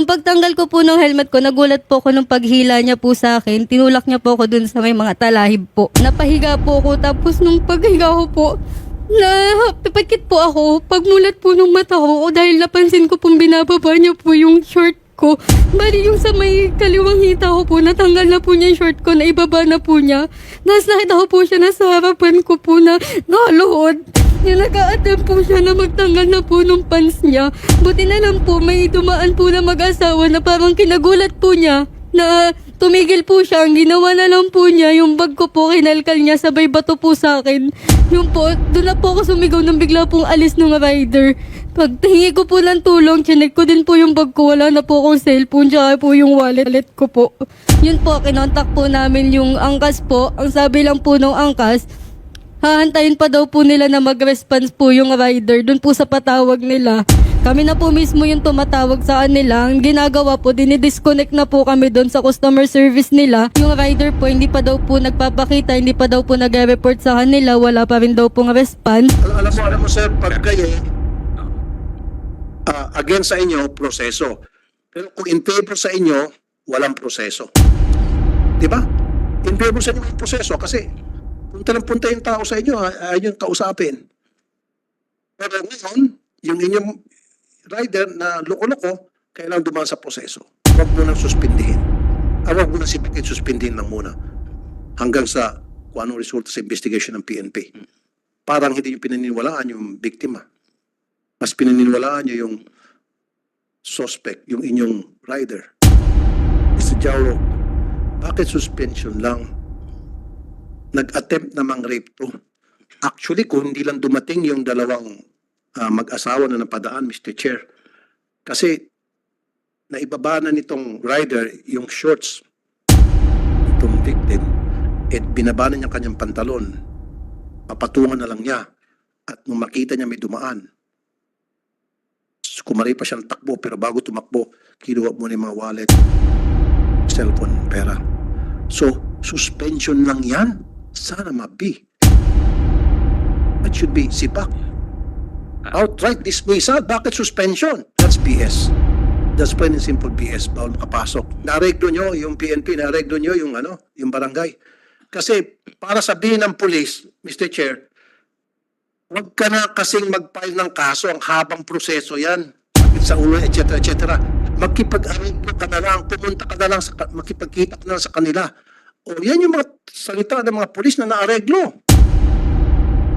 Nung pagtanggal ko po ng helmet ko, nagulat po ako nung paghila niya po sa akin. Tinulak niya po ako dun sa may mga talahib po. Napahiga po ako, tapos nung paghiga ko po, na po ako. Pagmulat po ng mata ko, o dahil napansin ko pong binababa niya po yung short ko. Bali yung sa may kaliwang hita ko po, natanggal na po niya yung short ko, na ibaba na po niya. Tapos nakita ko po siya na sa harapan ko po na nakaluhod. Nag-a-attempt po siya na magtanggal na po nung pants niya. Buti na lang po, may dumaan po na mag-asawa na parang kinagulat po niya na tumigil po siya. Ang ginawa na lang po niya, yung bag ko po, kinalkal niya, sabay bato po sa akin. Yung po, doon na po ako sumigaw nang bigla pong alis ng rider. Pag hingi ko po ng tulong, chinek ko din po yung bag ko. Wala na po akong cellphone, tsaka po yung wallet ko po. Yun po, kinontak po namin yung angkas po. Ang sabi lang po nung angkas, hahantayin pa daw po nila na mag-response po yung rider dun po sa patawag nila. Kami na po mismo yung tumatawag sa kanila. Ang ginagawa po, dinidisconnect na po kami doon sa customer service nila. Yung rider po, hindi pa daw po nagpapakita, hindi pa daw po nag-report sa kanila, wala pa rin daw pong response. Al- alam mo, alam mo sir, pag kayo, ah, against sa inyo, proseso. Pero kung in favor sa inyo, walang proseso. Di ba? In favor sa inyo, proseso kasi punta lang punta yung tao sa inyo, ay- ayaw yung kausapin. Pero ngayon, yung inyong rider na loko-loko, kailangan dumaan sa proseso. Huwag mo nang suspindihin. Ah, huwag mo nang sipikin, suspindihin lang muna. Hanggang sa kung anong resulta sa investigation ng PNP parang hindi yung pinaniniwalaan yung biktima. Mas pinaniniwalaan nyo yung suspect, yung inyong rider. Mr. Jauro, bakit suspension lang? Nag-attempt na mang-rape to. Actually, kung hindi lang dumating yung dalawang ah, mag-asawa na napadaan, Mr. Chair, kasi naibaba na nitong rider yung shorts itong victim at binaba na niya kanyang pantalon papatungan na lang niya. At nung makita niya may dumaan, kumari pa siya ng takbo, pero bago tumakbo, kinuha muna yung mga wallet, cellphone, pera. So, suspension lang yan. Sana mabi. That should be sipak. Outright dismissal. Bakit suspension? That's BS. That's plain and simple BS. Bawal makapasok. Nareglo nyo yung PNP, nareglo nyo yung ano, yung barangay. Kasi para sabihin ng police, Mr. Chair, huwag ka na kasing mag-file ng kaso, ang habang proseso yan. Sakit sa ulo, etc. etc. Magkipag-arreglo ka na lang, pumunta ka na lang, sa, makipagkita ka na lang sa kanila. O yan yung mga salita ng mga polis na naareglo.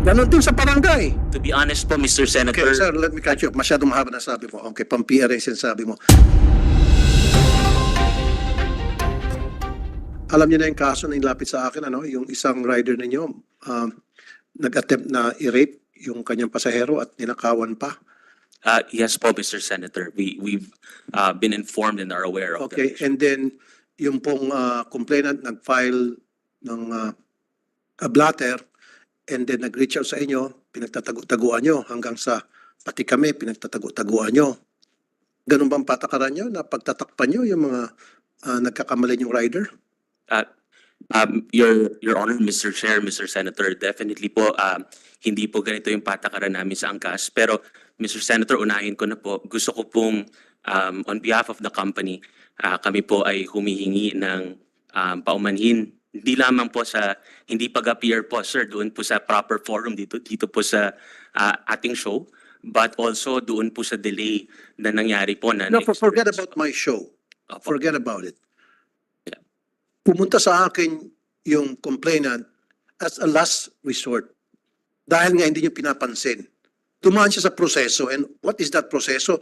Ganon din sa barangay. To be honest po, Mr. Senator, Okay, sir, let me catch you up. Masyadong mahaba na sabi mo. Okay, pang-PR yung sinasabi mo. Alam niyo na yung kaso na inilapit sa akin, ano, yung isang rider ninyo, um, nag-attempt na i-rape yung kanyang pasahero at ninakawan pa. uh, yes po, Mr. Senator. We, we've uh, been informed and are aware of Okay, that. and then yung pong uh, complainant nag-file ng uh, a blatter and then nag-reach out sa inyo, pinagtatago-taguan nyo hanggang sa pati kami, pinagtatago-taguan nyo. Ganun bang patakaran nyo na pagtatakpan nyo yung mga uh, nagkakamali yung rider? Uh, um, your, Your Honor, Mr. Chair, Mr. Senator, definitely po, um, hindi po ganito yung patakaran namin sa angkas. Pero, Mr. Senator, unahin ko na po, gusto ko pong, um, on behalf of the company, uh, kami po ay humihingi ng um, paumanhin hindi lamang po sa hindi pag-appear po sir doon po sa proper forum dito dito po sa uh, ating show but also doon po sa delay na nangyari po na No, for, forget about my show. Opo. Forget about it. Pumunta sa akin yung complainant as a last resort. Dahil nga hindi nyo pinapansin. Tumaan siya sa proseso. And what is that proseso?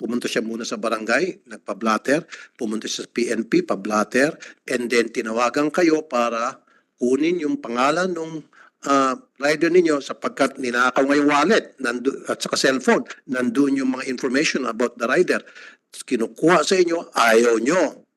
Pumunta siya muna sa barangay, nagpa-blatter. Pumunta siya sa PNP, pa-blatter. And then tinawagan kayo para kunin yung pangalan ng rider ninyo sapagkat ninakaw nga wallet nandu, at saka cellphone. Nandun yung mga information about the rider. Kinukuha sa inyo, ayaw nyo.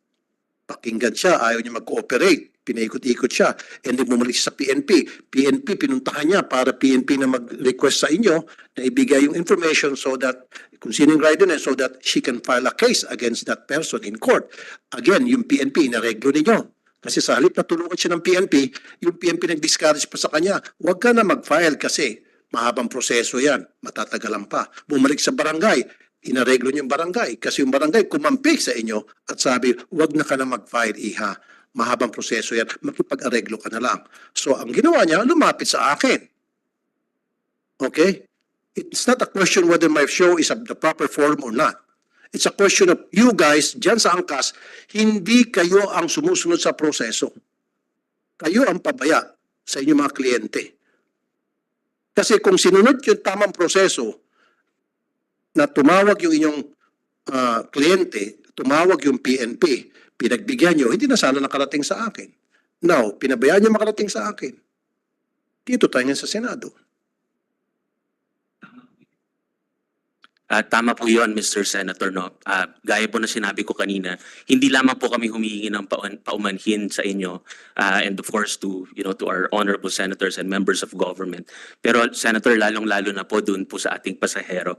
Pakinggan siya, ayaw niya mag-cooperate. Pinaikot-ikot siya. And then bumalik siya sa PNP. PNP, pinuntahan niya para PNP na mag-request sa inyo na ibigay yung information so that kung sino yung rider na so that she can file a case against that person in court. Again, yung PNP, inareglo ninyo. Kasi sa halip na tulungan siya ng PNP, yung PNP nag-discourage pa sa kanya, huwag ka na mag-file kasi mahabang proseso yan, matatagalan pa. Bumalik sa barangay, inareglo niyo yung barangay. Kasi yung barangay kumampi sa inyo at sabi, wag na ka na mag-file, iha. Mahabang proseso yan. Makipag-areglo ka na lang. So, ang ginawa niya, lumapit sa akin. Okay? It's not a question whether my show is of the proper form or not. It's a question of you guys, dyan sa angkas, hindi kayo ang sumusunod sa proseso. Kayo ang pabaya sa inyong mga kliyente. Kasi kung sinunod yung tamang proseso na tumawag yung inyong ah, kliyente, tumawag yung PNP, pinagbigyan nyo, hindi na sana nakarating sa akin. Now, pinabayaan nyo makarating sa akin. Dito tayo ngayon sa Senado. Ah, tama po yon Mr. Senator. No? Ah, gaya po na sinabi ko kanina, hindi lamang po kami humihingi ng paumanhin sa inyo ah, and of course to, you know, to our honorable senators and members of government. Pero Senator, lalong-lalo na po dun po sa ating pasahero.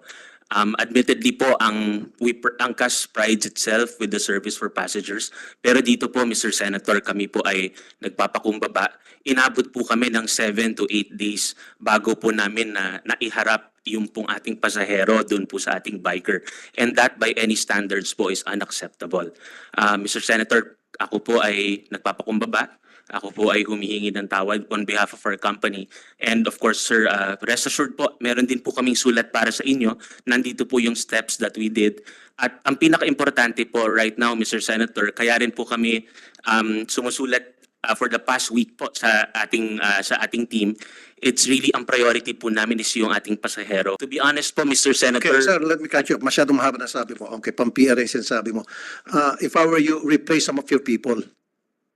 Um, admittedly po, ang, we, ang CAS prides itself with the service for passengers. Pero dito po, Mr. Senator, kami po ay nagpapakumbaba. Inabot po kami ng 7 to 8 days bago po namin na naiharap yung pong ating pasahero doon po sa ating biker. And that by any standards po is unacceptable. Uh, Mr. Senator, ako po ay nagpapakumbaba. Ako po ay humihingi ng tawad on behalf of our company. And of course, sir, uh, rest assured po, meron din po kaming sulat para sa inyo. Nandito po yung steps that we did. At ang pinaka-importante po right now, Mr. Senator, kaya rin po kami um, sumusulat uh, for the past week po sa ating uh, sa ating team, it's really ang priority po namin is yung ating pasahero. To be honest po, Mr. Senator, Okay, sir, let me catch you up. Masyadong mahaba na sabi mo. Okay, pang-PR yung sinasabi mo. Ah, if I were you, replace some of your people.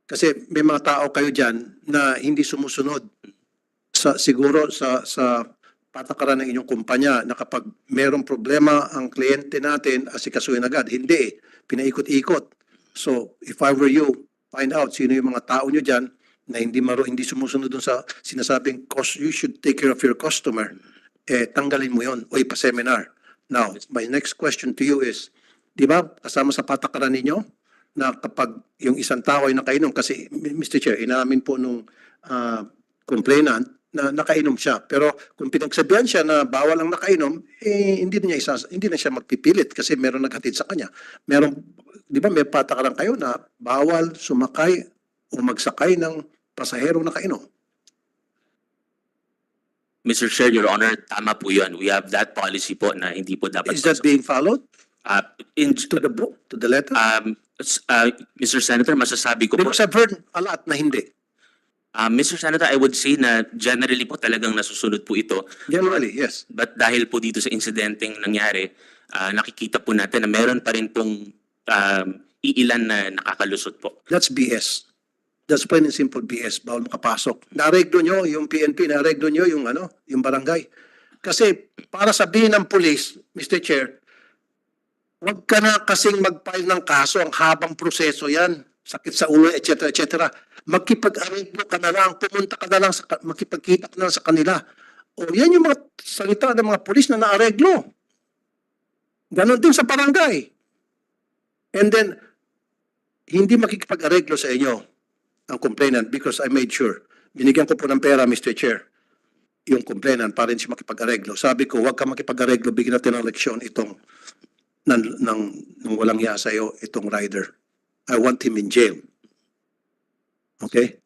Kasi may mga tao kayo dyan na hindi sumusunod sa siguro sa sa patakaran ng inyong kumpanya na kapag merong problema ang kliyente natin, asikasuhin agad. Hindi. Pinaikot-ikot. So, if I were you, find out sino yung mga tao nyo dyan na hindi maro hindi sumusunod dun sa sinasabing cost, you should take care of your customer. Eh, tanggalin mo yon o ipa-seminar. Now, my next question to you is, di ba, kasama sa patakaran ninyo, na kapag yung isang tao ay nakainom, kasi Mr. Chair, inamin po nung ah, complainant na nakainom siya. Pero kung pinagsabihan siya na bawal ang nakainom, eh, hindi na, niya isas, hindi na siya magpipilit kasi meron naghatid sa kanya. Meron, di ba may patakaran kayo na bawal sumakay o magsakay ng pasaherong nakainom. Mr. Chair, Your Honor, tama po yun. We have that policy po na hindi po dapat... Is that being followed Uh, in, to the book, to the letter? um, uh, Mr. Senator, masasabi ko po, Because I've heard a lot na hindi. Uh, Mr. Senator, I would say na generally po talagang nasusunod po ito. Generally, yes. But dahil po dito sa insidenteng nangyari, ah, nakikita po natin na meron pa rin pong um, iilan na nakakalusot po. That's BS. That's plain and simple BS. Bawal makapasok. Nareglo nyo yung PNP, nareglo nyo yung ano, yung barangay. Kasi para sabihin ng police, Mr. Chair, huwag ka na kasing mag-file ng kaso, ang habang proseso yan. Sakit sa ulo, etc. etc. Magkipag-arreglo ka na lang, pumunta ka na lang, sa, makipagkita ka na lang sa kanila. O yan yung mga salita ng mga polis na naareglo. Ganon din sa barangay. And then, hindi makikipag-areglo sa inyo ang complainant because I made sure. Binigyan ko po ng pera, Mr. Chair, yung complainant para hindi siya makipag-areglo. Sabi ko, huwag ka makipag-areglo, bigyan natin ng leksyon itong ng, ng, ng walang hiya sa iyo, itong rider. I want him in jail. Okay?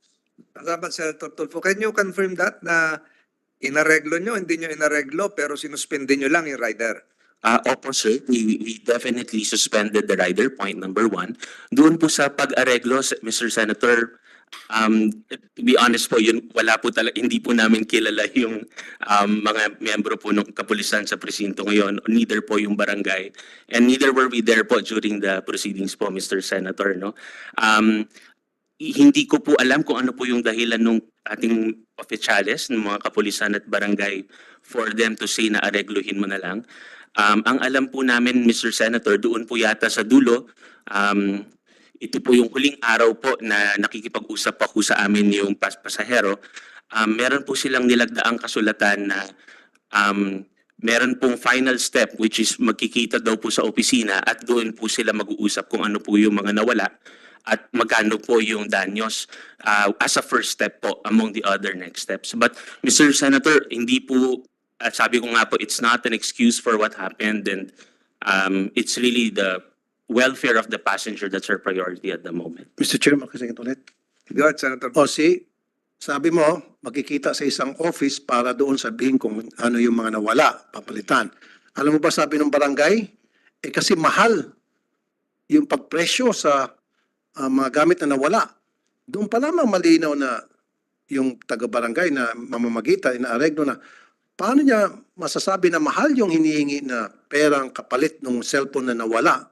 Salamat, Senator Tulfo. Can you confirm that na inareglo nyo, hindi nyo inareglo, pero sinuspindi nyo lang yung rider? Ah, opo sir, we, we definitely suspended the rider, point number one. Doon po sa pag-areglo, Mr. Senator, um, to be honest po, yun, wala po talaga, hindi po namin kilala yung um, mga miyembro po ng kapulisan sa presinto ngayon, neither po yung barangay, and neither were we there po during the proceedings po, Mr. Senator, no? Um, hindi ko po alam kung ano po yung dahilan ng ating oficiales, ng mga kapulisan at barangay for them to say na aregluhin mo na lang. Um, ang alam po namin, Mr. Senator, doon po yata sa dulo, um, ito po yung huling araw po na nakikipag-usap pa po sa amin yung pas pasahero. Um, meron po silang nilagdaang kasulatan na um, meron pong final step which is magkikita daw po sa opisina at doon po sila mag-uusap kung ano po yung mga nawala at magkano po yung danyos uh, as a first step po among the other next steps. But Mr. Senator, hindi po, at sabi ko nga po, it's not an excuse for what happened and um, it's really the welfare of the passenger that's our priority at the moment. Mr. Chair, makasingit ulit. Go ahead, Senator. O si, sabi mo, makikita sa isang office para doon sabihin kung ano yung mga nawala, papalitan. Alam mo ba sabi ng barangay? Eh kasi mahal yung pagpresyo sa ah, mga gamit na nawala. Doon pa lamang malinaw na yung taga-barangay na mamamagitan, inaareglo na paano niya masasabi na mahal yung hinihingi na perang kapalit ng cellphone na nawala?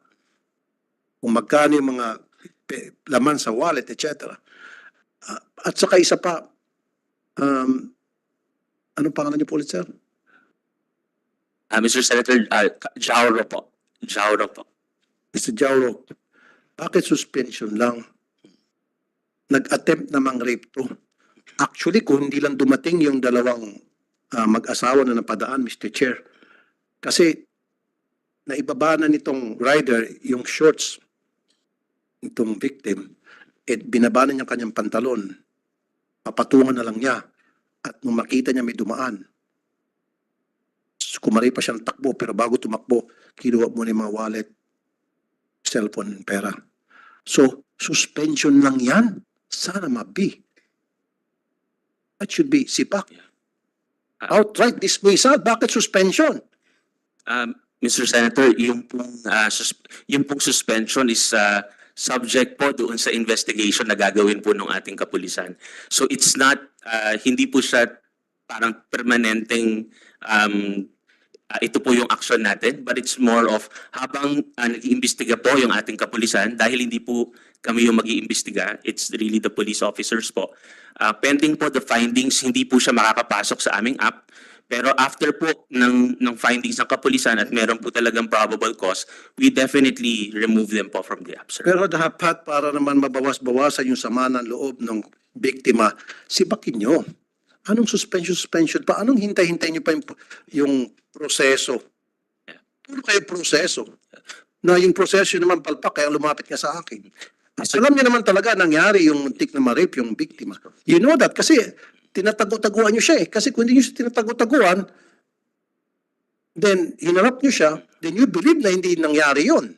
Kung magkano yung mga laman sa wallet, etc. Ah, at saka isa pa, um, anong pangalan niyo po ulit, sir? Uh, Mr. Senator, uh, Jauro po. Jauro po. Mr. Jauro, bakit suspension lang? Nag-attempt namang rape to. Actually, kung hindi lang dumating yung dalawang ah, mag-asawa na napadaan, Mr. Chair, kasi naibaba na nitong rider yung shorts nitong victim, at binaba na niya kanyang pantalon. Papatungan na lang niya. At nung makita niya may dumaan, kumari pa siya ng takbo, pero bago tumakbo, kinuha mo yung mga wallet, cellphone, pera. So, suspension lang yan. Sana mabi. That should be sipak. Outright dismissal. Bakit suspension? Um, Mr. Senator, yung pong, uh, sus- yung pong suspension is uh, subject po doon sa investigation na gagawin po ng ating kapulisan. So it's not, uh, hindi po siya parang permanenteng um, uh, ito po yung action natin, but it's more of habang uh, nag-iimbestiga po yung ating kapulisan, dahil hindi po kami yung mag-iimbestiga, it's really the police officers po. Uh, pending po the findings, hindi po siya makakapasok sa aming app, pero after po ng, ng findings ng kapulisan at meron po talagang probable cause, we definitely remove them po from the app, sir. Pero dapat para naman mabawas-bawasan yung sama ng loob ng biktima, sibakin nyo. Anong suspension, suspension pa? Anong hintay-hintay nyo pa yung, yung proseso? Puro kayo proseso. Na yung proseso naman palpak, kaya lumapit ka sa akin. At alam niyo naman talaga nangyari yung muntik na ma-rape yung biktima. You know that kasi tinatago-taguan niyo siya eh. Kasi kung hindi niyo siya tinatago-taguan, then hinarap niyo siya, then you believe na hindi nangyari yun.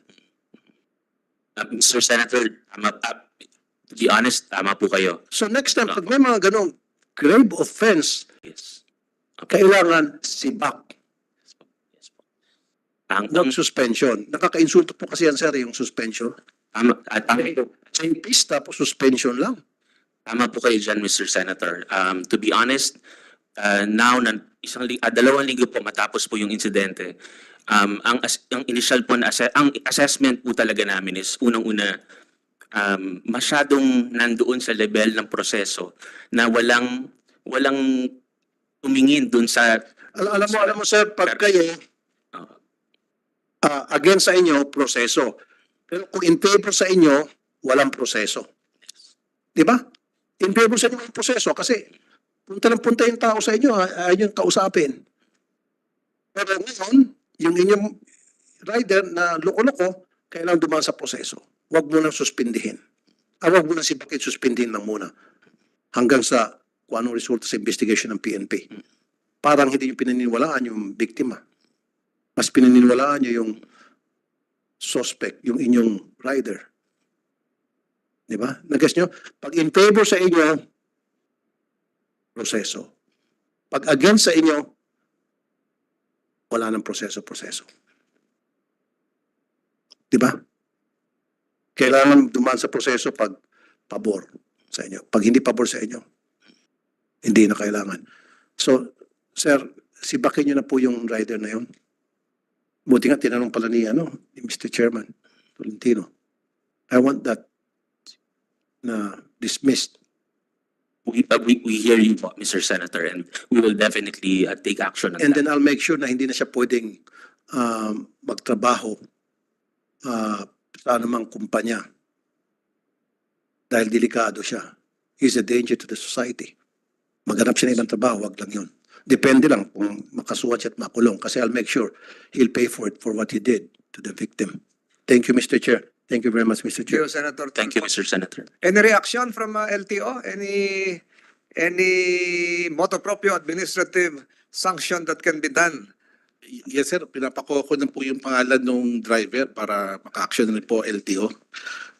Uh, Mr. Senator, tama, uh, to be honest, tama po kayo. So next time, pag may mga ganong grave offense, Yes. kailangan sibak, Yes po. Ang, ang, not suspension. Nakaka-insulto po kasi yan, sir, yung suspension. tama, ah, tama, Sa yung pista po, suspension lang. tama po kayo dyan, Mr. Senator. Um, to be honest, uh, now, na isang, li- ah, dalawang linggo po matapos po yung insidente, um, ang, as, ang initial po na ang assessment po talaga namin is unang-una, um, masyadong nandoon sa level ng proseso na walang, walang tumingin dun sa Al- alam mo, alam mo, sir, pag kayo, uh, ah, against sa inyo, proseso. Pero kung in favor sa inyo, walang proseso. Di ba? In favor sa inyo yung proseso kasi punta ng punta yung tao sa inyo, ay- ayaw yung kausapin. Pero ngayon, yung inyong rider na loko-loko, kailangan dumaan sa proseso. Huwag mo nang suspindihin. Ah, huwag mo nang si bakit suspindihin lang muna. Hanggang sa kung anong resulta sa investigation ng PNP. Parang hindi yung pinaniniwalaan yung biktima mas pinaniniwalaan niyo yung suspect, yung inyong rider. Di ba? Nagas nyo? Pag in favor sa inyo, proseso. Pag against sa inyo, wala nang proseso-proseso. Di ba? Kailangan dumaan sa proseso pag pabor sa inyo. Pag hindi pabor sa inyo, hindi na kailangan. So, sir, sibakin niyo na po yung rider na yun. Buti nga tinanong pala ni, ano, ni Mr. Chairman Tolentino. I want that na dismissed. we, uh, we, we hear you, po, Mr. Senator, and we will definitely uh, take action on And that. then I'll make sure na hindi na siya pwedeng um, magtrabaho uh, sa anumang kumpanya. Dahil delikado siya. He's a danger to the society. Maghanap siya ng ibang trabaho, wag lang yun. Depende lang kung makasuhan siya at makulong. Kasi I'll make sure he'll pay for it for what he did to the victim. Thank you, Mr. Chair. Thank you very much, Mr. Thank you, Chair. Senator. Thank you. Mr. Senator. Any reaction from uh, LTO? Any any motu proprio administrative sanction that can be done Yes sir, pinapako ko na po yung pangalan ng driver para maka-action na po LTO.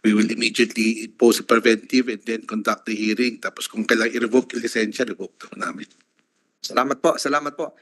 We will immediately post a preventive and then conduct the hearing. Tapos kung kailangan i-revoke yung lisensya, revoke na namin. Salamat po, salamat po.